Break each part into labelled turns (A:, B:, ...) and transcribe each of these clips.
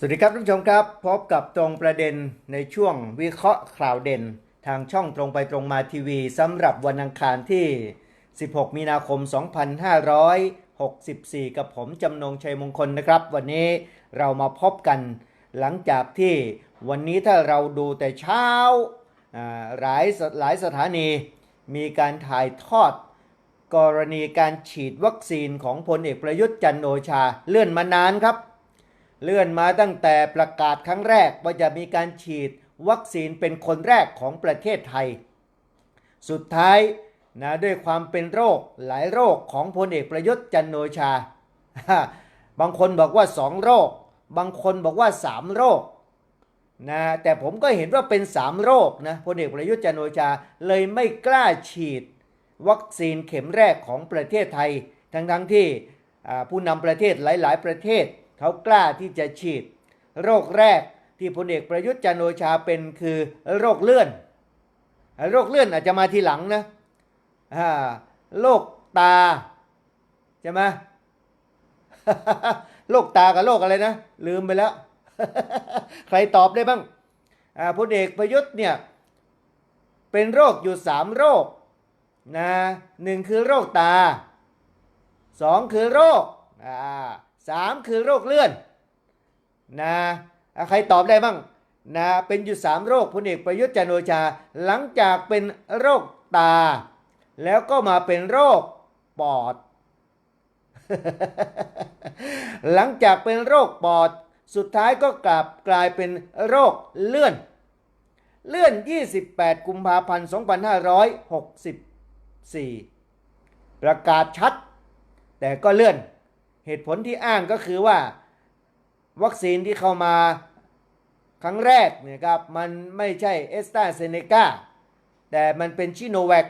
A: สวัสดีครับท่านผู้ชมครับ พบกับตรงประเด็นในช่วงวิเคราะห์ข่าวเด่น ทางช่องตรงไปตรงมาทีวีสำหรับวันอังคารที่ 16 มีนาคม 2564 กับผมจำนงชัยมงคลนะครับ วันนี้เรามาพบกันหลังจากที่วันนี้ถ้าเราดูแต่เช้าหลายหลายสถานี มีการถ่ายทอด กรณีการฉีดวัคซีนของพลเอกประยุทธ์จันทร์โอชาเลื่อนมานานครับ เลื่อนมาตั้งแต่ประกาศครั้งแรกว่าจะมีการฉีดวัคซีนเป็นคนแรกของประเทศไทย สุดท้ายนะด้วยความเป็นโรคหลายโรคของพลเอกประยุทธ์จันโอชา บางคนบอกว่าสองโรค บางคนบอกว่าสามโรคนะแต่ผมก็เห็นว่าเป็นสามโรคนะพลเอกประยุทธ์จันโอชาเลยไม่กล้าฉีด วัคซีนเข็มแรกของประเทศไทย ทั้งๆที่ผู้นำประเทศหลาย ๆ ประเทศ เขากล้าที่จะฉีด โรคแรกที่พลเอกประยุทธ์จันโอชาเป็นคือโรคเลื่อน โรคเลื่อนอาจจะมาทีหลังนะโรคตาใช่ไหมโรคตากับโรคอะไรนะ ลืมไปแล้ว ใครตอบได้บ้างพลเอกประยุทธ์เนี่ยเป็นโรคอยู่สามโรคนะหนึ่งคือโรคตาสองคือโรคอ่า สามคือโรคเลื่อนนะใครตอบได้บ้างนะเป็นอยู่สามโรคพลเอกประยุทธ์จันโอชา หลังจากเป็นโรคตา แล้วก็มาเป็นโรคปอด หลังจากเป็นโรคปอด สุดท้ายก็กลับกลายเป็นโรคเลื่อน เลื่อน 28 กุมภาพันธ์ 2564 ประกาศชัด แต่ก็เลื่อน เหตุผลที่อ้างก็คือว่าวัคซีนที่เข้ามาครั้งแรกเนี่ยครับมันไม่ใช่เอสตาเซเนกาแต่มันเป็นชิโนแวค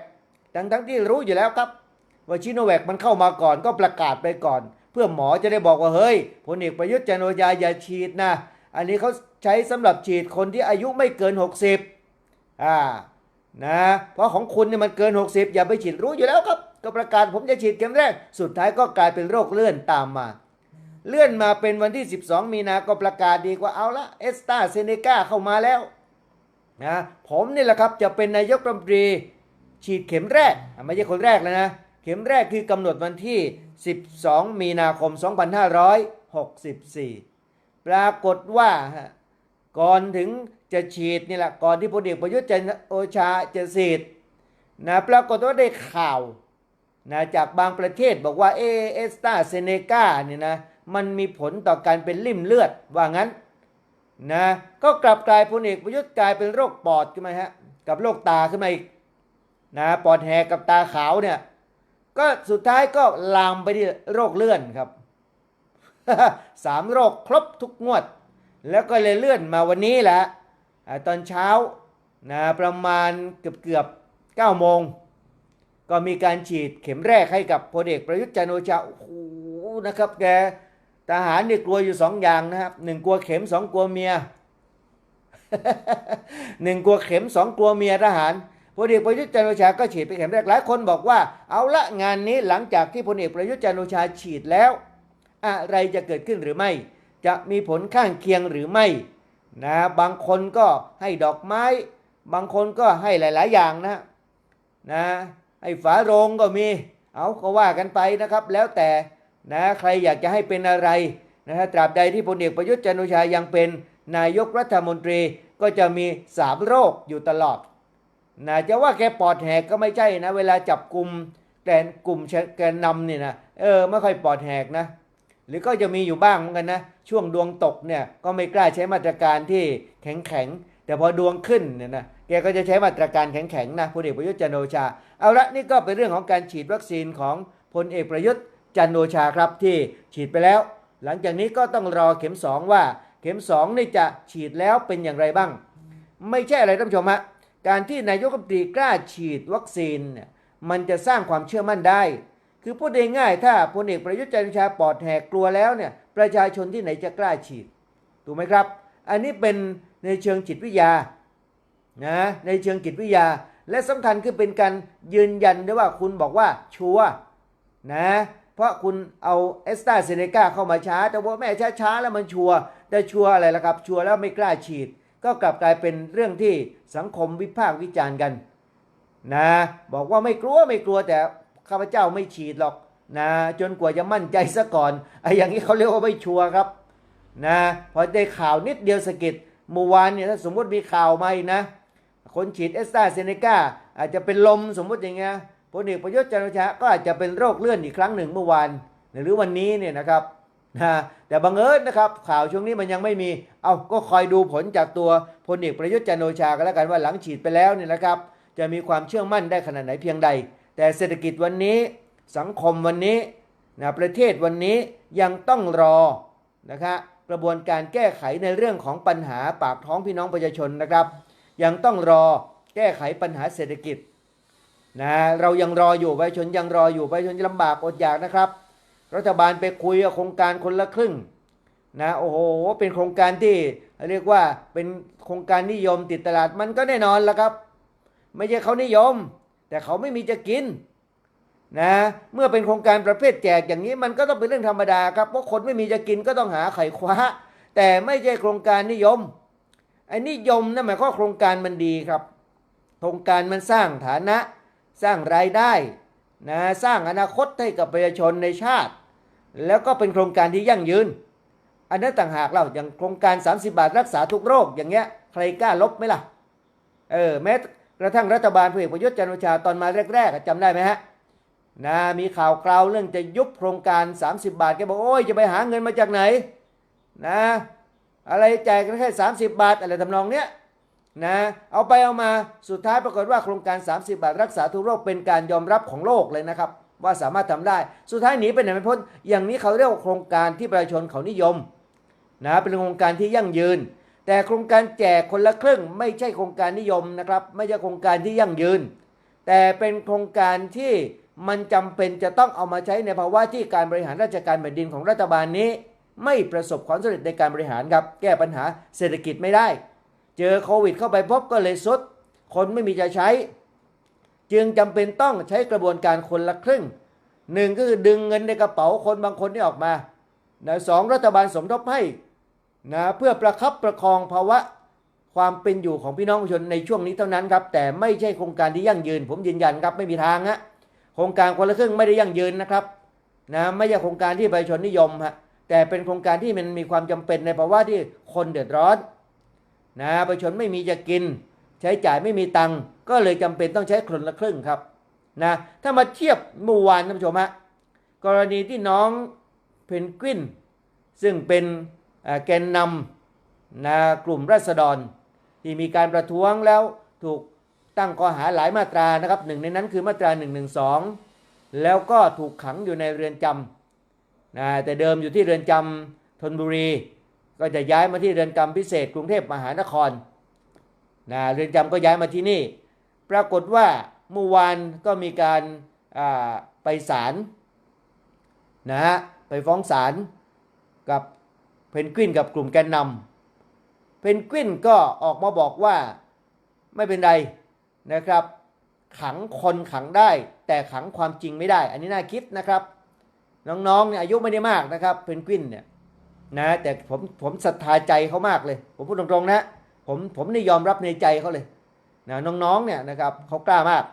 A: ทั้งทั้งที่รู้อยู่แล้วครับว่าชิโนแวคมันเข้ามาก่อนก็ประกาศไปก่อน เพื่อหมอจะได้บอกว่าเฮ้ยพลเอกประยุทธ์จันโอชาอย่าฉีดนะ อันนี้เขาใช้สำหรับฉีดคนที่อายุไม่เกิน 60อ่านะเพราะของคุณเนี่ยมันเกิน 60 อย่าไปฉีดรู้อยู่แล้วครับ ก็ประกาศผมจะฉีดเข็มแรก สุดท้ายก็กลายเป็นโรคเลื่อนตามมา เลื่อนมาเป็นวันที่ 12 มีนาก็ประกาศดีกว่าเอาละเอสตาเซเนกาเข้ามาแล้วนะผมนี่แหละครับจะเป็นนายกรัฐมนตรีฉีดเข็มแรกไม่ใช่คนแรกแล้วนะ เข็มแรกคือกำหนดวันที่ 12 มีนาคม 2564 ปรากฏว่าก่อนถึงจะฉีดนี่แหละก่อนที่พลเอกประยุทธ์จันโอชาจะฉีดนะปรากฏว่าได้ข่าว นะจากบางประเทศบอกว่าเอเอสตาเซเนกาเนี่ยนะมันมีผลต่อการเป็นริ่มเลือดว่างั้นนะก็กลับกลายพลเอกประยุทธ์กลายเป็นโรคปอดขึ้นมาฮะกับโรคตาขึ้นมาอีกนะปอดแหกกับตาขาวเนี่ยก็สุดท้ายก็ลามไปที่โรคเลื่อนครับสามโรคครบทุกงวด แล้วก็เลยเลื่อนมาวันนี้แหละตอนเช้านะประมาณเกือบเกือบเก้าโมง ก็มีการฉีดเข็มแรกให้กับพลเอกประยุทธ์จันโอชาโอ้โหนะครับแกทหารเนี่ยกลัวอยู่สองอย่างนะครับหนึ่งกลัวเข็มสองกลัวเมียหนึ่งกลัวเข็มสองกลัวเมียทหารพลเอกประยุทธ์จันโอชาก็ฉีดไปเข็มแรกหลายคนบอกว่า เอาละงานนี้หลังจากที่พลเอกประยุทธ์จันโอชาฉีดแล้ว อะไรจะเกิดขึ้นหรือไม่ จะมีผลข้างเคียงหรือไม่นะบางคนก็ให้ดอกไม้ บางคนก็ให้หลาย ๆ อย่างนะนะ ให้ฝาโรงก็มี เอาก็ว่ากันไปนะครับ แล้วแต่นะใครอยากจะให้เป็นอะไรนะฮะตราบใดที่พลเอกประยุทธ์จันโอชายังเป็นนายกรัฐมนตรีก็จะมีสามโรคอยู่ตลอดนะจะว่าแกปอดแหกก็ไม่ใช่นะ เวลาจับกลุ่มแกนกลุ่มแกนนำเนี่ยนะเออไม่ค่อยปอดแหกนะ หรือก็จะมีอยู่บ้างเหมือนกันนะ ช่วงดวงตกเนี่ยก็ไม่กล้าใช้มาตรการที่แข็งแข็งแต่พอดวงขึ้นเนี่ยนะ แกก็จะใช้มาตรการแข็งๆนะพลเอกประยุทธ์จันโอชา เอาละนี่ก็เป็นเรื่องของการฉีดวัคซีนของพลเอกประยุทธ์จันโอชาครับที่ฉีดไปแล้ว หลังจากนี้ก็ต้องรอเข็มสองว่า เข็มสองนี่จะฉีดแล้วเป็นอย่างไรบ้าง ไม่ใช่อะไรท่านผู้ชมฮะการที่นายกรัฐมนตรีกล้าฉีดวัคซีนมันจะสร้างความเชื่อมั่นได้ คือพูดง่ายๆถ้าพลเอกประยุทธ์จันโอชาปอดแหกกลัวแล้วเนี่ยประชาชนที่ไหนจะกล้าฉีดถูกไหมครับ อันนี้เป็นในเชิงจิตวิทยา นะในเชิงจิตวิทยา และสำคัญคือเป็นการยืนยันด้วยว่าคุณบอกว่าชัวนะเพราะคุณเอาเอสตาเซเนกาเข้ามาช้า แต่ว่าแม่ช้าๆแล้วมันชัวแต่ชัวอะไรล่ะครับ ชัวแล้วไม่กล้าฉีด ก็กลับกลายเป็นเรื่องที่สังคมวิพากษ์วิจารณ์กันนะบอกว่าไม่กลัวไม่กลัวแต่ข้าพเจ้าไม่ฉีดหรอกนะจนกว่าจะมั่นใจซะก่อนไอ้อย่างนี้เขาเรียกว่าไม่ชัวร์ครับนะพอได้ข่าวนิดเดียวสะกิดเมื่อวานเนี่ยถ้าสมมติมีข่าวมาอีกนะ คนฉีดเอสตราเซเนกาอาจจะเป็นลมสมมติอย่างเงี้ยพลเอกประยุทธ์จันทร์โอชาก็อาจจะเป็นโรคเลื่อนอีกครั้งหนึ่งเมื่อวานหรือวันนี้เนี่ยนะครับนะแต่บังเอิญนะครับข่าวช่วงนี้มันยังไม่มี เอาก็คอยดูผลจากตัวพลเอกประยุทธ์จันทร์โอชากันแล้วกันว่าหลังฉีดไปแล้วเนี่ยนะครับ จะมีความเชื่อมั่นได้ขนาดไหนเพียงใด แต่เศรษฐกิจวันนี้สังคมวันนี้นะประเทศวันนี้ยังต้องรอนะครับกระบวนการแก้ไขในเรื่องของปัญหาปากท้องพี่น้องประชาชนนะครับ ยังต้องรอแก้ไขปัญหาเศรษฐกิจนะเรายังรออยู่ประชาชนยังรออยู่ประชาชนลำบากอดอยากนะครับ รัฐบาลไปคุยกับโครงการคนละครึ่งนะโอ้โหเป็นโครงการที่เรียกว่าเป็นโครงการนิยมติดตลาดมันก็แน่นอนแล้วครับ ไม่ใช่เขานิยม แต่เขาไม่มีจะกินนะเมื่อเป็นโครงการประเภทแจกอย่างนี้มันก็ต้องเป็นเรื่องธรรมดาครับเพราะคนไม่มีจะกินก็ต้องหาไขคว้า แต่ไม่ใช่โครงการนิยม ไอ้นิยมนั่นหมายความโครงการมันดีครับ โครงการมันสร้างฐานะ สร้างรายได้นะสร้างอนาคตให้กับประชาชนในชาติ แล้วก็เป็นโครงการที่ยั่งยืน อันนั้นต่างหากเราอย่างโครงการ 30 บาทรักษาทุกโรคอย่างเงี้ยใครกล้าลบไหมล่ะเออแม้กระทั่งรัฐบาลพลเอกประยุทธ์จันทร์โอชาตอนมาแรกๆอะจำได้ไหมฮะนะมีข่าวกราวเรื่องจะยุบโครงการ 30 บาทแกบอกโอ้ยจะไปหาเงินมาจากไหนนะ อะไรแจกกันแค่ 30 บาทอะไรทำนองเนี้ยนะเอาไปเอามาสุดท้ายปรากฏว่าโครงการ 30 บาทรักษาทุกโรคเป็นการยอมรับของโลกเลยนะครับ ว่าสามารถทำได้ สุดท้ายหนีไปไหนไม่พ้น อย่างนี้เขาเรียกว่าโครงการที่ประชาชนเขานิยมนะเป็นโครงการที่ยั่งยืน แต่โครงการแจกคนละครึ่ง ไม่ใช่โครงการนิยมนะครับ ไม่ใช่โครงการที่ยั่งยืน แต่เป็นโครงการที่มันจำเป็นจะต้องเอามาใช้ในภาวะที่การบริหารราชการแผ่นดินของรัฐบาลนี้ ไม่ประสบความสำเร็จในการบริหารครับ แก้ปัญหาเศรษฐกิจไม่ได้ เจอโควิดเข้าไปพบก็เลยสุด คนไม่มีจะใช้ จึงจำเป็นต้องใช้กระบวนการคนละครึ่งหนึ่งก็คือดึงเงินในกระเป๋าคนบางคนที่ออกมานะสองรัฐบาลสมทบให้นะเพื่อประคับประคองภาวะความเป็นอยู่ของพี่น้องประชาชนในช่วงนี้เท่านั้นครับ แต่ไม่ใช่โครงการที่ยั่งยืน ผมยืนยันครับไม่มีทางฮะโครงการคนละครึ่งไม่ได้ยั่งยืนนะครับนะไม่ใช่โครงการที่ประชาชนนิยมฮะ แต่เป็นโครงการที่มันมีความจำเป็นในภาวะที่คนเดือดร้อนนะประชาชนไม่มีจะกิน ใช้จ่ายไม่มีตังค์ก็เลยจำเป็นต้องใช้คนละครึ่งครับนะถ้ามาเทียบเมื่อวานท่านผู้ชมฮะกรณีที่น้องเพนกวิน ซึ่งเป็นแกนนำนะกลุ่มรัษฎร ที่มีการประท้วงแล้วถูกตั้งข้อหาหลายมาตรานะครับหนึ่งในนั้นคือมาตรา 112 แล้วก็ถูกขังอยู่ในเรือนจำ นะแต่เดิมอยู่ที่เรือนจำธนบุรี ก็จะย้ายมาที่เรือนจำพิเศษกรุงเทพมหานครนะเรือนจำก็ย้ายมาที่นี่ ปรากฏว่าเมื่อวานก็มีการไปศาลนะฮะไปฟ้องศาลกับเพนกวินกับกลุ่มแกนนำเพนกวินก็ออกมาบอกว่าไม่เป็นไรนะครับ ขังคนขังได้ แต่ขังความจริงไม่ได้ อันนี้น่าคิดนะครับ น้องๆเนี่ยอายุไม่ได้มากนะครับเพนกวินเนี่ยนะแต่ผมผมศรัทธาใจเขามากเลย ผมพูดตรงๆนะผมผมนี่ยอมรับในใจเขาเลยนะน้องๆเนี่ยนะครับเขากล้ามาก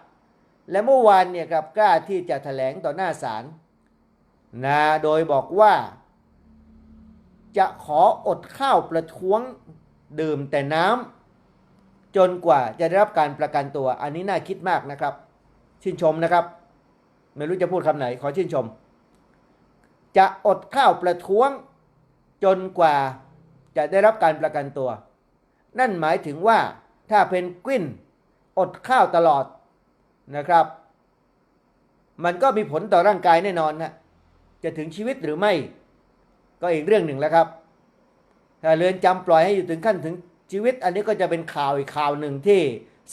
A: และเมื่อวานเนี่ยครับกล้าที่จะแถลงต่อหน้าศาลนะโดยบอกว่า จะขออดข้าวประท้วงดื่มแต่น้ำจนกว่าจะได้รับการประกันตัว อันนี้น่าคิดมากนะครับ ชื่นชมนะครับ ไม่รู้จะพูดคำไหนขอชื่นชม จะอดข้าวประท้วงจนกว่าจะได้รับการประกันตัว นั่นหมายถึงว่าถ้าเพนกวินอดข้าวตลอดนะครับ มันก็มีผลต่อร่างกายแน่นอนนะจะถึงชีวิตหรือไม่ ก็อีกเรื่องหนึ่งแล้วครับ ถ้าเรือนจำปล่อยให้อยู่ถึงขั้นถึงชีวิต อันนี้ก็จะเป็นข่าวอีกข่าวหนึ่งที่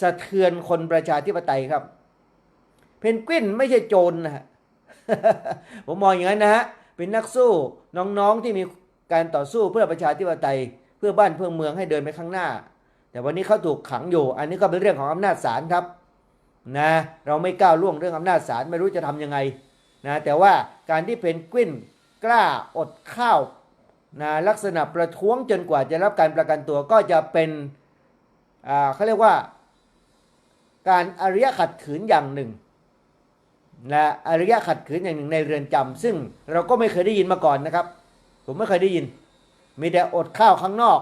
A: สะเทือนคนประชาธิปไตยครับ เพนกวินไม่ใช่โจรนะฮะผมมองอย่างนั้นนะฮะ เป็นนักสู้น้องๆที่มีการต่อสู้เพื่อประชาธิปไตย เพื่อบ้านเพื่อเมืองให้เดินไปข้างหน้า แต่วันนี้เขาถูกขังอยู่ อันนี้ก็เป็นเรื่องของอำนาจศาลครับนะเราไม่ก้าวล่วงเรื่องอำนาจศาลไม่รู้จะทำยังไงนะแต่ว่าการที่เพนกวินกล้าอดข้าวนะลักษณะประท้วงจนกว่าจะรับการประกันตัวก็จะเป็นอ่าเขาเรียกว่า การอาริยขัดขืนอย่างหนึ่ง นะอริยะขัดขืนอย่างหนึ่งในเรือนจำซึ่งเราก็ไม่เคยได้ยินมาก่อนนะครับ ผมไม่เคยได้ยิน มีแต่อดข้าวข้างนอก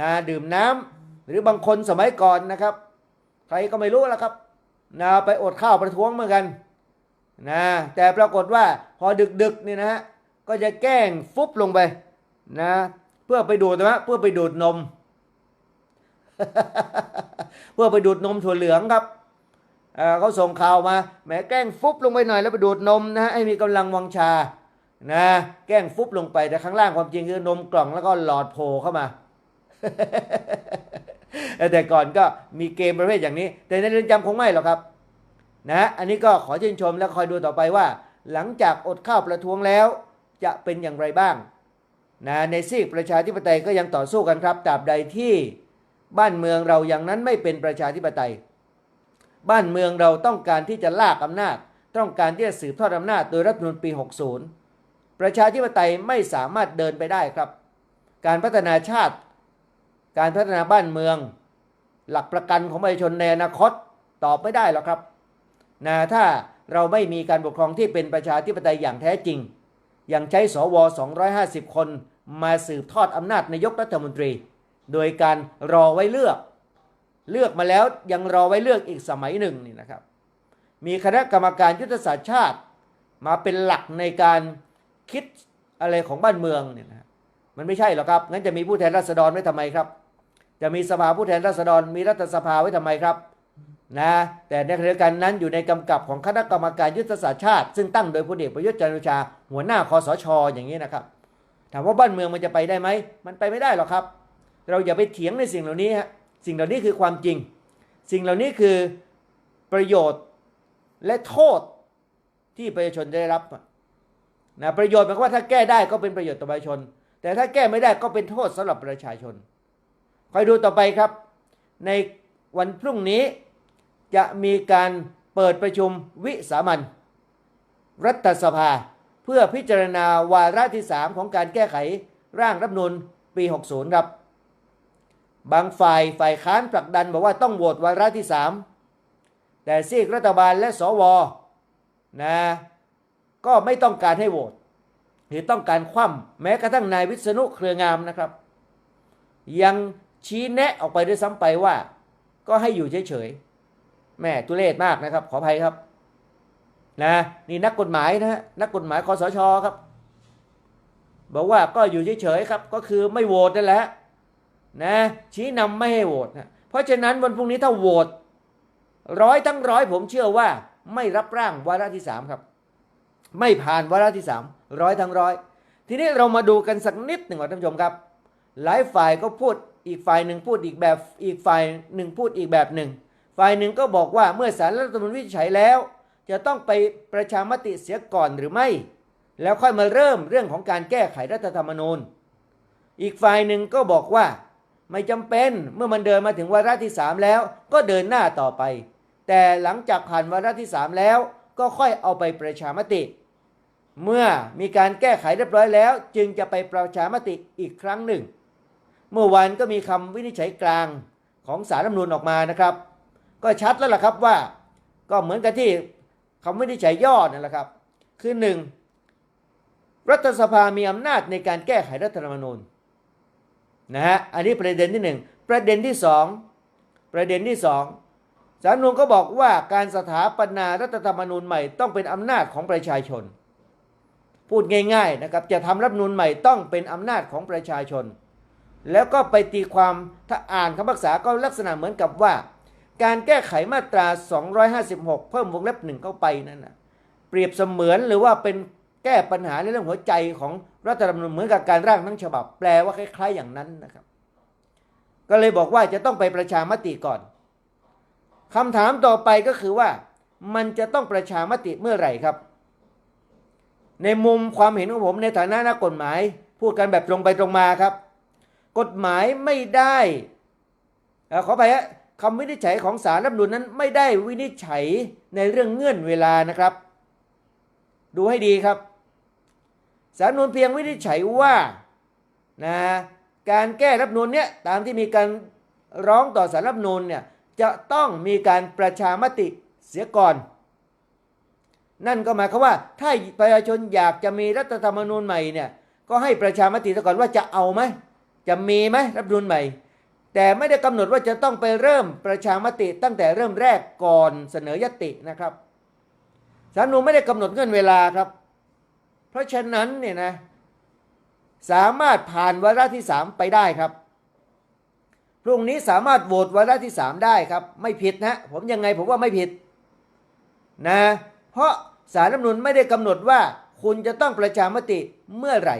A: นะดื่มน้ำหรือบางคนสมัยก่อนนะครับ ใครก็ไม่รู้แล้วครับนะไปอดข้าวประท้วงเหมือนกันนะแต่ปรากฏว่าพอดึกๆนี่นะฮะก็จะแกล้งฟุบลงไปนะเพื่อไปดูดนะเพื่อไปดูดนม เพื่อไปดูดนมถั่วเหลืองครับ เขาส่งข่าวมาแหมแกล้งฟุบลงไปหน่อยแล้วไปดูดนมนะฮะให้มีกำลังวังชานะแกล้งฟุบลงไปแต่ข้างล่างความจริงคือนมกล่องแล้วก็หลอดโผล่เข้ามา แต่ก่อนก็มีเกมประเภทอย่างนี้ แต่ในเรือนจำคงไม่หรอกครับนะอันนี้ก็ขอชื่นชมและคอยดูต่อไปว่า หลังจากอดข้าวประท้วงแล้ว จะเป็นอย่างไรบ้างนะในซีกประชาธิปไตยก็ยังต่อสู้กันครับตราบใดที่บ้านเมืองเราอย่างนั้นไม่เป็นประชาธิปไตย บ้านเมืองเราต้องการที่จะลากอำนาจ ต้องการที่จะสืบทอดอำนาจโดยรัฐธรรมนูญปี 60 ประชาธิปไตยไม่สามารถเดินไปได้ครับ การพัฒนาชาติ การพัฒนาบ้านเมือง หลักประกันของประชาชนในอนาคตตอบไม่ได้หรอกครับนะถ้าเราไม่มีการปกครองที่เป็นประชาธิปไตยอย่างแท้จริง อย่างใช้สว 250 คนมาสืบทอดอำนาจนายกรัฐมนตรี โดยการรอไว้เลือก เลือกมาแล้วยังรอไว้เลือกอีกสมัยหนึ่งนี่นะครับ มีคณะกรรมการยุทธศาสตร์ชาติมาเป็นหลักในการคิดอะไรของบ้านเมืองเนี่ยนะมันไม่ใช่หรอกครับงั้นจะมีผู้แทนราษฎรไว้ทำไมครับ จะมีสภาผู้แทนราษฎร มีรัฐสภาไว้ทำไมครับนะแต่ในขณะเดียวกันนั้นอยู่ในกำกับของคณะกรรมการยุทธศาสตร์ชาติ ซึ่งตั้งโดยพลเอกประยุทธ์จันทร์โอชา หัวหน้าคอสชอย่างนี้นะครับ ถามว่าบ้านเมืองมันจะไปได้ไหมมันไปไม่ได้หรอกครับ เราอย่าไปเถียงในสิ่งเหล่านี้ฮะ สิ่งเหล่านี้คือความจริง สิ่งเหล่านี้คือประโยชน์และโทษที่ประชาชนจะได้รับนะประโยชน์หมายความว่าถ้าแก้ได้ก็เป็นประโยชน์ต่อประชาชน แต่ถ้าแก้ไม่ได้ก็เป็นโทษสำหรับประชาชนคอยดูต่อไปครับ ในวันพรุ่งนี้จะมีการเปิดประชุมวิสามันรัฐสภา เพื่อพิจารณาวาระที่ 3 ของการแก้ไขร่างรัฐธรรมนูญปี 60 ครับ บางฝ่ายฝ่ายค้านผลักดันบอกว่าต้องโหวตวาระที่3แต่ซีกรัฐบาลและสวนะก็ไม่ต้องการให้โหวตหรือต้องการคว่ำแม้กระทั่งนายวิษณุเครืองามนะครับ ยังชี้แนะออกไปด้วยซ้ำไปว่า ก็ให้อยู่เฉยๆแม่ตุเลศมากนะครับ ขออภัยครับนะนี่นักกฎหมายนะฮะนักกฎหมายคอสชครับ บอกว่าก็อยู่เฉยๆครับ ก็คือไม่โหวตนั่นแหละ นะชี้นำไม่ให้โหวตนะเพราะฉะนั้นวันพรุ่งนี้ถ้าโหวตร้อยทั้งร้อยผมเชื่อว่าไม่รับร่างวาระที่สามครับ ไม่ผ่านวาระที่สามร้อยทั้งร้อยทีนี้เรามาดูกันสักนิดหนึ่งว่าท่านผู้ชมครับ หลายฝ่ายก็พูดอีกฝ่ายหนึ่งพูดอีกแบบอีกฝ่ายหนึ่งพูดอีกแบบหนึ่ง ฝ่ายหนึ่งก็บอกว่าเมื่อสารรัฐธรรมนูญวิจัยแล้ว จะต้องไปประชามติเสียก่อนหรือไม่ แล้วค่อยมาเริ่มเรื่องของการแก้ไขรัฐธรรมนูญ อีกฝ่ายหนึ่งก็บอกว่า ไม่จำเป็นเมื่อมันเดินมาถึงวาระที่ 3 แล้ว ก็เดินหน้าต่อไป แต่หลังจากผ่านวาระที่ 3 แล้วก็ค่อยเอาไปประชามติ เมื่อมีการแก้ไขเรียบร้อยแล้ว จึงจะไปประชามติอีกครั้งหนึ่ง เมื่อวานก็มีคำวินิจฉัยกลางของสารรัฐมนูญออกมานะครับ ก็ชัดแล้วล่ะครับว่า ก็เหมือนกับที่คำวินิจฉัยย่อนั่นแหละครับ คือหนึ่งรัฐสภามีอำนาจในการแก้ไขรัฐธรรมนูญ นะฮะอันนี้ประเด็นที่หนึ่งประเด็นที่สองประเด็นที่สองสารนูญก็บอกว่าการสถาปนารัฐธรรมนูญใหม่ต้องเป็นอำนาจของประชาชน พูดง่ายๆนะครับจะทำรัฐนูญใหม่ต้องเป็นอำนาจของประชาชน แล้วก็ไปตีความถ้าอ่านคำพิพากษาก็ลักษณะเหมือนกับว่า การแก้ไขมาตรา 256 เพิ่มวงเล็บหนึ่งเข้าไปนั่นนะเปรียบเสมือนหรือว่าเป็นแก้ปัญหาในเรื่องหัวใจของ รัฐธรรมนูญเหมือนกับการร่างทั้งฉบับ แปลว่าคล้าย ๆ อย่างนั้นนะครับ ก็เลยบอกว่าจะต้องไปประชามติก่อนคำถามต่อไปก็คือว่า มันจะต้องประชามติเมื่อไหร่ครับ ในมุมความเห็นของผมในฐานะนักกฎหมาย พูดกันแบบตรงไปตรงมาครับ กฎหมายไม่ได้อขอไปฮะคำวินิจฉัยของศาลรัฐธรรมนูญนั้นไม่ได้วินิจฉัยในเรื่องเงื่อนเวลานะครับ ดูให้ดีครับ สารนูญเพียงวินิจฉัยว่านะการแก้รัฐธรรมนูญเนี่ยตามที่มีการร้องต่อสารรัฐธรรมนูญเนี่ยจะต้องมีการประชามติเสียก่อน นั่นก็หมายความว่าถ้าประชาชนอยากจะมีรัฐธรรมนูญใหม่เนี่ยก็ให้ประชามติซะก่อนว่าจะเอาไหมจะมีไหมรัฐธรรมนูญใหม่ แต่ไม่ได้กำหนดว่าจะต้องไปเริ่มประชามติตั้งแต่เริ่มแรกก่อนเสนอยตินะครับสารนูญไม่ได้กำหนดเงื่อนเวลาครับ ราะฉะนั้นเนี่ยนะสามารถผ่านวาระที่สามไปได้ครับพรุ่งนี้สามารถโหวตวาระที่สามได้ครับ ไม่ผิดนะผมยังไงผมว่าไม่ผิดนะเพราะสารรัฐมนูญไม่ได้กำหนดว่าคุณจะต้องประชามติเมื่อไหร่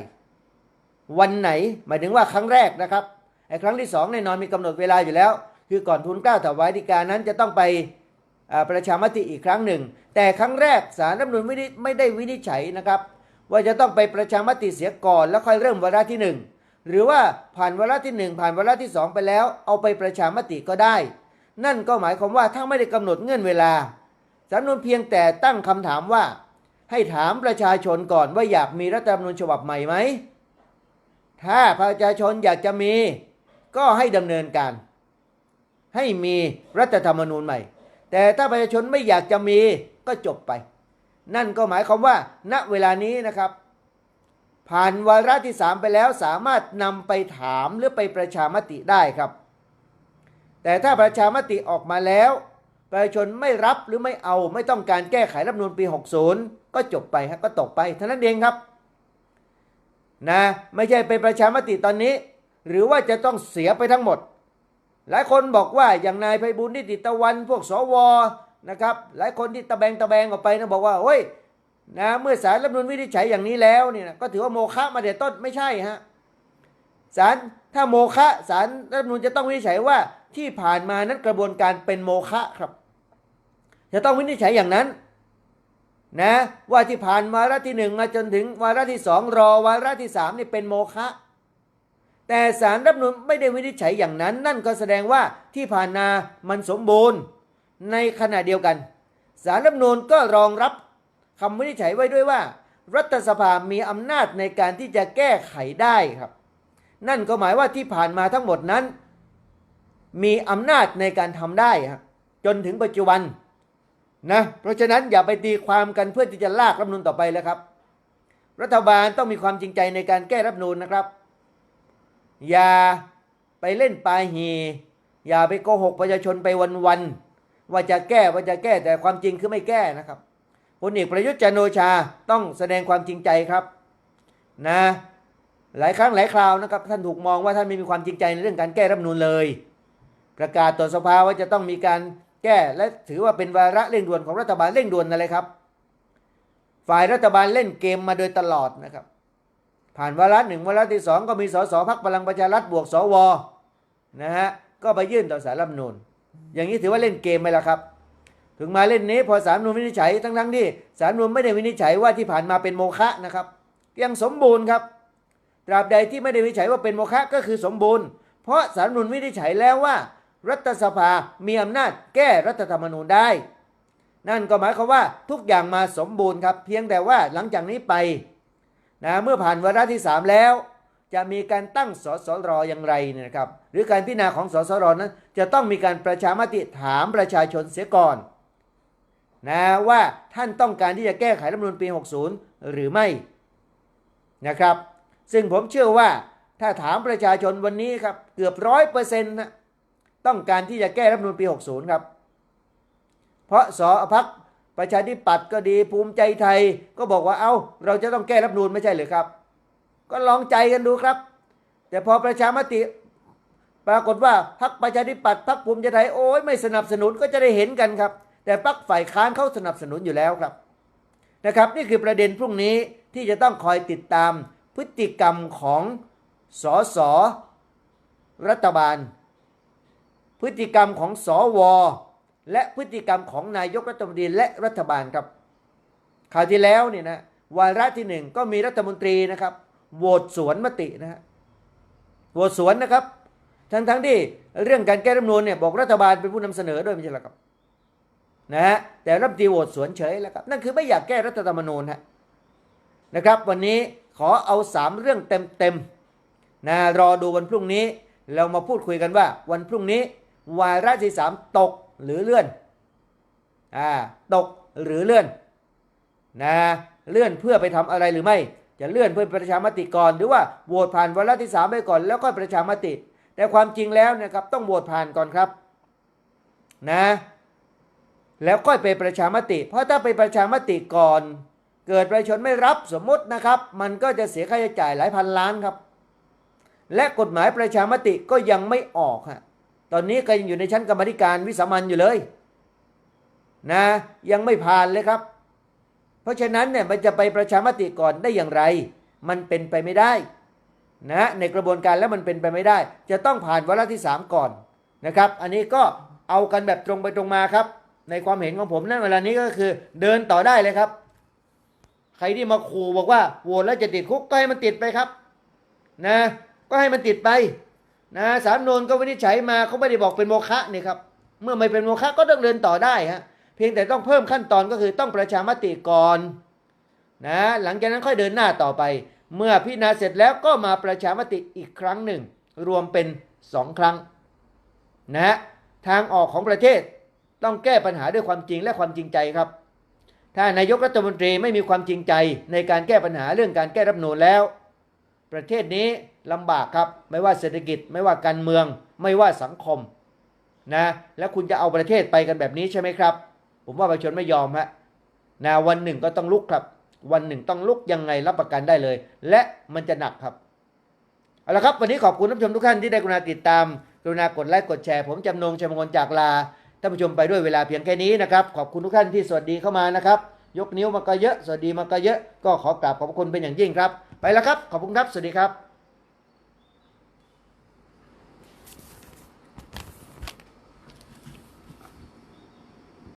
A: วันไหนหมายถึงว่าครั้งแรกนะครับไอ้ครั้งที่สองแน่นอนมีกำหนดเวลาอยู่แล้ว คือก่อนทุนเก้าถวายฎีกานั้นจะต้องไปประชามติอีกครั้งหนึ่ง แต่ครั้งแรกสารรัฐมนูญไม่ได้ไม่ได้วินิจฉัยนะครับ ว่าจะต้องไปประชามติเสียก่อนแล้วค่อยเริ่มวาระที่หนึ่งหรือว่าผ่านวาระที่หนึ่งผ่านวาระที่สองไปแล้ว เอาไปประชามติก็ได้ นั่นก็หมายความว่าถ้าไม่ได้กำหนดเงื่อนเวลาสารรัฐธรรมนูญเพียงแต่ตั้งคำถามว่า ให้ถามประชาชนก่อนว่าอยากมีรัฐธรรมนูญฉบับใหม่ไหมถ้าประชาชนอยากจะมี ก็ให้ดำเนินการ ให้มีรัฐธรรมนูญใหม่ แต่ถ้าประชาชนไม่อยากจะมีก็จบไป นั่นก็หมายความว่า ณเวลานี้นะครับ ผ่านวาระที่สามไปแล้วสามารถนำไปถามหรือไปประชามติได้ครับ แต่ถ้าประชามติออกมาแล้ว ประชาชนไม่รับหรือไม่เอาไม่ต้องการแก้ไขรัฐมนูญปี 60 ก็จบไปฮะก็ตกไปเท่านั้นเองครับนะไม่ใช่ไปประชามติตอนนี้ หรือว่าจะต้องเสียไปทั้งหมด หลายคนบอกว่าอย่างนายไพบุญนิติตะวันพวกสว นะครับ หลายคนที่ตะแบงตะแบงออกไปนะบอกว่าเฮ้ยนะเมื่อสารรัฐธรรมนูญวินิจฉัยอย่างนี้แล้วเนี่ยนะก็ถือว่าโมฆะมาแต่ต้นไม่ใช่ฮะศาลถ้าโมฆะศาลรัฐธรรมนูญจะต้องวินิจฉัยว่าที่ผ่านมานั้นกระบวนการเป็นโมฆะครับ จะต้องวินิจฉัยอย่างนั้นนะว่าที่ผ่านวาระที่หนึ่งมาจนถึงวาระที่สองรอวาระที่สามนี่เป็นโมฆะแต่สารรัฐธรรมนูญไม่ได้วินิจฉัยอย่างนั้น นั่นก็แสดงว่าที่ผ่านมามันสมบูรณ์ ในขณะเดียวกัน สารรัฐมนูญก็รองรับคำวินิจฉัยไว้ด้วยว่า รัฐสภามีอำนาจในการที่จะแก้ไขได้ครับ นั่นก็หมายว่าที่ผ่านมาทั้งหมดนั้น มีอำนาจในการทำได้ครับจนถึงปัจจุบันนะเพราะฉะนั้นอย่าไปตีความกันเพื่อที่จะลากรัฐมนูญต่อไปแล้วครับ รัฐบาลต้องมีความจริงใจในการแก้รัฐมนูญนะครับ อย่าไปเล่นปลายหีอย่าไปโกหกประชาชนไปวันๆ ว่าจะแก้ว่าจะแก้แต่ความจริงคือไม่แก้นะครับพลเอกประยุทธ์จันโอชาต้องแสดงความจริงใจครับนะหลายครั้งหลายคราวนะครับท่านถูกมองว่าท่านไม่มีความจริงใจในเรื่องการแก้รัฐมนูญเลย ประกาศต่อสภาว่าจะต้องมีการแก้และถือว่าเป็นวาระเร่งด่วนของรัฐบาลเร่งด่วนอะไรครับ ฝ่ายรัฐบาลเล่นเกมมาโดยตลอดนะครับ ผ่านวาระหนึ่งวาระที่สองก็มีสสพักพลังประชารัฐบวกสวนะฮะก็ไปยื่นต่อสารรัฐมนูญ อย่างนี้ถือว่าเล่นเกมไหมล่ะครับ ถึงมาเล่นนี้พอสารรัฐธรรมนูญวินิจฉัยทั้งทั้งๆที่สารรัฐธรรมนูญไม่ได้วินิจฉัยว่าที่ผ่านมาเป็นโมฆะนะครับ ยังสมบูรณ์ครับ ตราบใดที่ไม่ได้วินิจฉัยว่าเป็นโมฆะก็คือสมบูรณ์ เพราะสารรัฐธรรมนูญวินิจฉัยแล้วว่า รัฐสภามีอำนาจแก้รัฐธรรมนูญได้ นั่นก็หมายความว่าทุกอย่างมาสมบูรณ์ครับ เพียงแต่ว่าหลังจากนี้ไปนะเมื่อผ่านวาระที่ 3 แล้ว จะมีการตั้งสสรอย่างไรเนี่ยนะครับ หรือการพิจารณาของสสรนั้น จะต้องมีการประชามติถามประชาชนเสียก่อนนะว่าท่านต้องการที่จะแก้ไขรัฐมนูญปี 60 หรือไม่นะครับ ซึ่งผมเชื่อว่าถ้าถามประชาชนวันนี้ครับเกือบร้อยเปอร์เซ็นต์ต้องการที่จะแก้รัฐมนูญปี 60 ครับ เพราะสอพักประชาธิปัตย์ก็ดีภูมิใจไทยก็บอกว่าเอา้าเราจะต้องแก้รัฐมนูญไม่ใช่หรือครับ ก็ลองใจกันดูครับ แต่พอประชามติปรากฏว่าพักประชาธิปัตย์พักภูมิใจไทยโอ้ยไม่สนับสนุนก็จะได้เห็นกันครับ แต่พักฝ่ายค้านเขาสนับสนุนอยู่แล้วครับนะครับนี่คือประเด็นพรุ่งนี้ที่จะต้องคอยติดตามพฤติกรรมของสสรัฐบาล พฤติกรรมของสอวอและพฤติกรรมของนายกรัฐมนตรีและรัฐบาลครับคราวที่แล้วเนี่ยนะวาระที่หนึ่งก็มีรัฐมนตรีนะครับ โหวตสวนมตินะฮะโหวตสวนนะครับ ทั้งทั้งที่เรื่องการแก้รัฐมนูญเนี่ยบอกรัฐบาลเป็นผู้นำเสนอด้วยไม่ใช่หรอครับนะฮะแต่รัฐมนตรีโหวตสวนเฉยแล้วครับนั่นคือไม่อยากแก้รัฐธรรมนูญฮะนะครับ วันนี้ขอเอาสามเรื่องเต็มๆนะรอดูวันพรุ่งนี้เรามาพูดคุยกันว่า วันพรุ่งนี้วาระที่สามตกหรือเลื่อนอ่าตกหรือเลื่อนนะเลื่อนเพื่อไปทำอะไรหรือไม่ จะเลื่อนเพื่อประชามติก่อน หรือว่าโหวตผ่านวาระที่สามไปก่อน แล้วก็ประชามติ แต่ความจริงแล้วนะครับต้องโหวตผ่านก่อนครับนะแล้วก็ไปประชามติ เพราะถ้าไปประชามติก่อน เกิดประชาชนไม่รับสมมตินะครับ มันก็จะเสียค่าใช้จ่ายหลายพันล้านครับ และกฎหมายประชามติก็ยังไม่ออกฮะตอนนี้ก็ยังอยู่ในชั้นกรรมธิการวิสามันอยู่เลยนะยังไม่ผ่านเลยครับ เพราะฉะนั้นเนี่ยมันจะไปประชามติก่อนได้อย่างไร มันเป็นไปไม่ได้นะในกระบวนการแล้วมันเป็นไปไม่ได้ จะต้องผ่านวาระที่ 3 ก่อนนะครับ อันนี้ก็เอากันแบบตรงไปตรงมาครับ ในความเห็นของผมนั่นเวลานี้ก็คือเดินต่อได้เลยครับ ใครที่มาขู่บอกว่าโหวตแล้วจะติดคุกก็ให้มันติดไปครับนะก็ให้มันติดไปนะสามนนก็วินิจฉัยมาเขาไม่ได้บอกเป็นโมฆะนี่ครับเมื่อไม่เป็นโมฆะก็ต้องเดินต่อได้ฮะ เพียงแต่ต้องเพิ่มขั้นตอนก็คือต้องประชามติก่อนนะหลังจากนั้นค่อยเดินหน้าต่อไป เมื่อพิจารณาเสร็จแล้วก็มาประชามติอีกครั้งหนึ่ง รวมเป็นสองครั้งนะฮะทางออกของประเทศต้องแก้ปัญหาด้วยความจริงและความจริงใจครับ ถ้านายกรัฐมนตรีไม่มีความจริงใจในการแก้ปัญหาเรื่องการแก้รัฐธรรมนูญแล้ว ประเทศนี้ลำบากครับ ไม่ว่าเศรษฐกิจ ไม่ว่าการเมือง ไม่ว่าสังคมนะ แล้วคุณจะเอาประเทศไปกันแบบนี้ใช่ไหมครับ ผมว่าประชาชนไม่ยอมฮะนะวันหนึ่งก็ต้องลุกครับ วันหนึ่งต้องลุกยังไงรับประกันได้เลย และมันจะหนักครับเอาละครับ วันนี้ขอบคุณท่านผู้ชมทุกท่านที่ได้กรุณาติดตามกรุณากดไลค์กดแชร์ผมจำนงชัยมงคลจากลาท่านผู้ชมไปด้วยเวลาเพียงแค่นี้นะครับ ขอบคุณทุกท่านที่สวัสดีเข้ามานะครับ ยกนิ้วมาก็เยอะ สวัสดีมาก็เยอะ ก็ขอกราบขอบคุณเป็นอย่างยิ่งครับ ไปแล้วครับ ขอบคุณครับ สวัสดีครับ